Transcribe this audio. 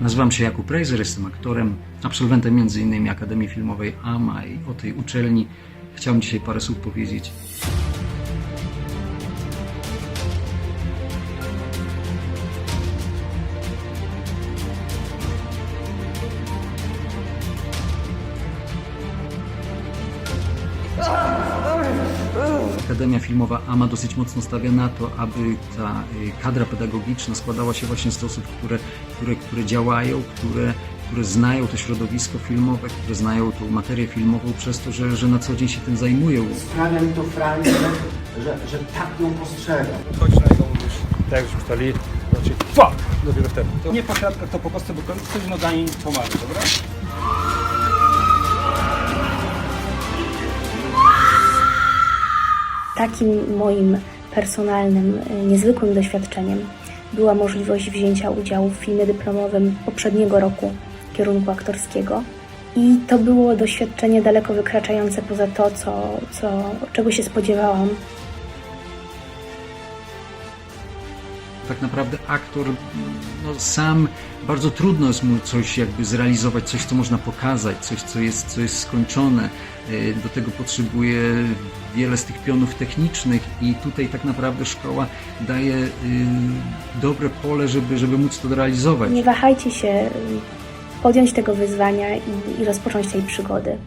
Nazywam się Jakub Rejzer, jestem aktorem, absolwentem m.in. Akademii Filmowej AMA i o tej uczelni chciałem dzisiaj parę słów powiedzieć. Akademia Filmowa AMA dosyć mocno stawia na to, aby ta y, kadra pedagogiczna składała się właśnie z osób, które, które, które działają, które, które znają to środowisko filmowe, które znają tą materię filmową przez to, że, że na co dzień się tym zajmują. Sprawia mi to frajdę, że, że tak ją postrzegam. Chodź na niego mówisz, tak jak już stali, znaczy fuck, dopiero wtedy. To nie po to po kostce, bo ktoś nogami pomaga, dobra? Takim moim personalnym, y, niezwykłym doświadczeniem była możliwość wzięcia udziału w filmie dyplomowym poprzedniego roku kierunku aktorskiego. I to było doświadczenie daleko wykraczające poza to, co, co, czego się spodziewałam. Tak naprawdę aktor no, sam bardzo trudno jest mu coś jakby zrealizować, coś co można pokazać, coś co jest, co jest skończone. Y, Do tego potrzebuje wiele z tych pionów technicznych i tutaj tak naprawdę szkoła daje y, dobre pole, żeby, żeby móc to realizować. Nie wahajcie się y, podjąć tego wyzwania i, i rozpocząć tej przygody.